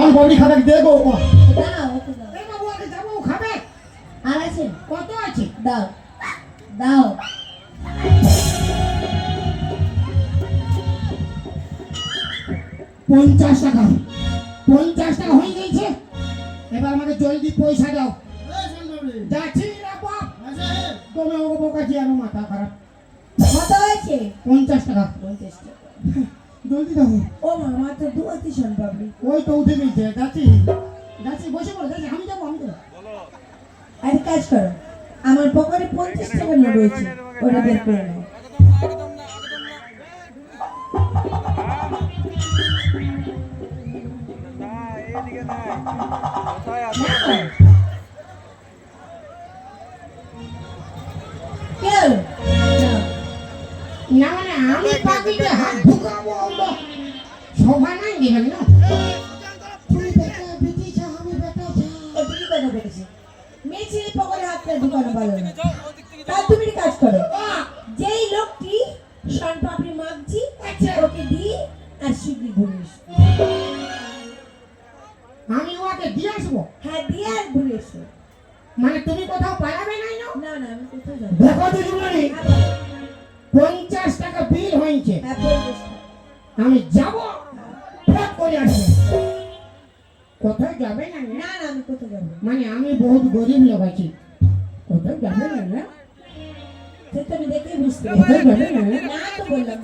সন পাপড়ি খাবে দেখো দাও ওকে দাও। এই বাবু আগে যাব খাবে? আর আছে? কত আছে? দাও। দাও। পঞ্চাশ টাকা। পঞ্চাশ টাকা হয়ে গেছে? এবার আমাকে জলদি পয়সা দাও। যাচ্ছি রে বাপ তুমি ও বোকাছি আমার মাথা খারাপ। কত হয়েছে? পঞ্চাশ টাকা। পঞ্চাশ টাকা। জলদি দাও ও মামা তো দু হাতি শোন পাবলি ওই তো উঠে গেছে যাচ্ছি। যাচ্ছি বসে পড়ো যাচ্ছি আমি যাব আমি যাব। আর কাজ করো আমার পকেটে পঞ্চাশ টাকা নোট রয়েছে ওটা বের করে নাও। কি না মানে আমি পাখিতে হাত ঢুকাবো শোভা নাই দিবেন না তুমি বেটা বেটি চা আমি বেটা চা। এটা কি কথা বলেছে। মেয়ে ছেলে পকেটে হাতটা ঢুকানো ভালো না। তার তুমি কাজ করো। যেই লোকটি শন পাপড়ি মাগছি আচ্ছা। ওকে দিই আর শিগগির ঘুরে এসো। আমি ওকে দিয়ে আসব? হ্যাঁ দিয়ে আর ঘুরে মানে তুমি কোথাও পালাবে নাই না? না আমি কোথাও যাব দেখো দিদিমণি হ্যাঁ। পঞ্চাশ টাকা বিল হয়েছে। হ্যাঁ। আমি যাব ফট করে আসব। কোথায় যাবে না? না? না আমি কোথায় যাব মানে আমি বহুত গরিব লোক আছি। কোথায় যাবে না? না? সে তো আমি বুঝতে কোথায় যাবে না? না? না তো বললাম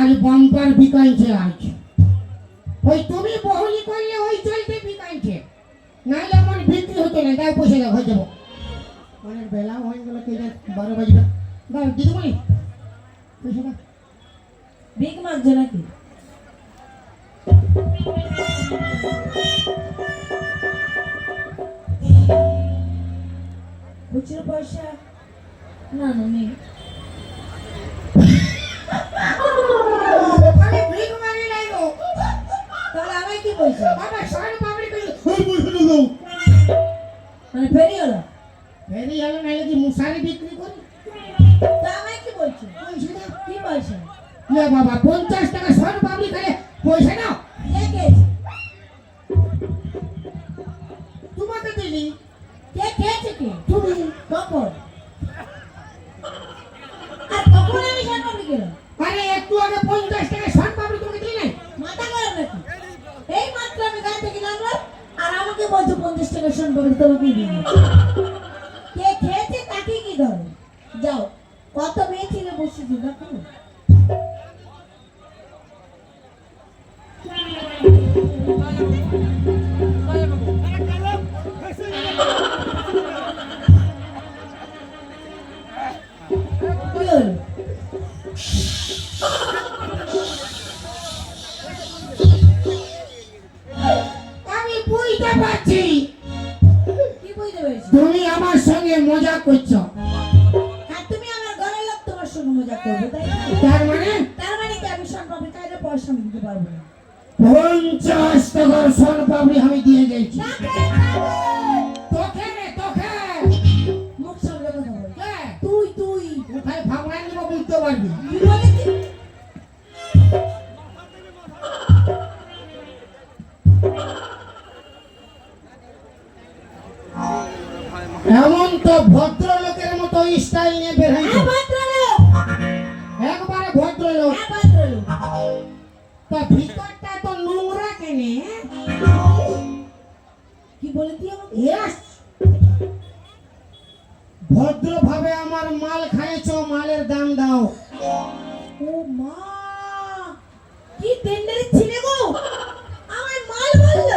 আজ বাম্পার বিকাইছে আজ। ওই তুমি বহলি করলে ওই চলতে বিকাইছে নাহলে আমার বিক্রি হতো না দাও পয়সা দাও হয়ে যাব। অনেক বেলা হয়ে গেল কে বারো বাজবে। দাও দিদিমণি পয়সা দাও। ভিক মাগছো নাকি? খুচরো পয়সা? না না নেই। ফেরি হলো ফেরি হলো নাহলে কি মুসারি বিক্রি করি? তা আমায় কি বলছো? পয়সা কি পয়সা? লে বাবা পঞ্চাশ টাকা সর বাবরি খালে পয়সা দাও কে তোমাকে দিলি। কে খেয়েছে কে? তুমি। কখন আর কখন আমি আরে একটু আগে পঞ্চাশ টাকা সর বাবরি তোমাকে দিলি নাই মাথা গরম নাকি এই মাত্র আমি গাড়ি থেকে নামলাম আর আমাকে বলছো পঞ্চাশ টাকা সম্পর্কে তোমাকে দিই কে খেয়েছে তাকে কি ধরে? যাও, কত মেয়ে ছিল বসেছি, দেখো। কি পারছি? তুমি আমার সঙ্গে মজা করছ। তুমি আমার ঘরের লোক তোমার সঙ্গে মজা করবে তার মানে? তার মানে কি আমি সম্পর্কে কাজে পয়সা দিতে পারব না? পঞ্চাশ টাকার সোন পাপড়ি আমি দিয়ে গেছি না, কে খাবে? তোকে রে তোকে। মুখ সামলে কথা বল। তুই তুই। কোথায় ভাবনা নিব বুঝতে পারবি। এমন তো ভদ্রলোকের মতো স্টাইল নিয়ে বের হ্যাঁ হয়েছে ভদ্রলোক। একবারে ভদ্রলোক। হ্যাঁ তা ভিতরটা তো নোংরা কেনে কি বলে তুই আমাকে? ভদ্রভাবে আমার মাল খাইছো মালের দাম দাও। ও মা কি টেন্ডারে ছিলে গো? আমার মাল বলল?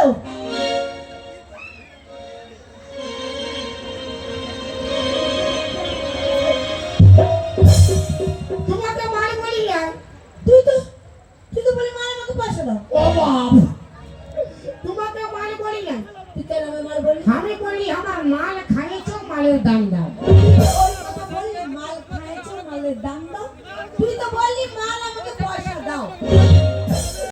মালের দাম দাও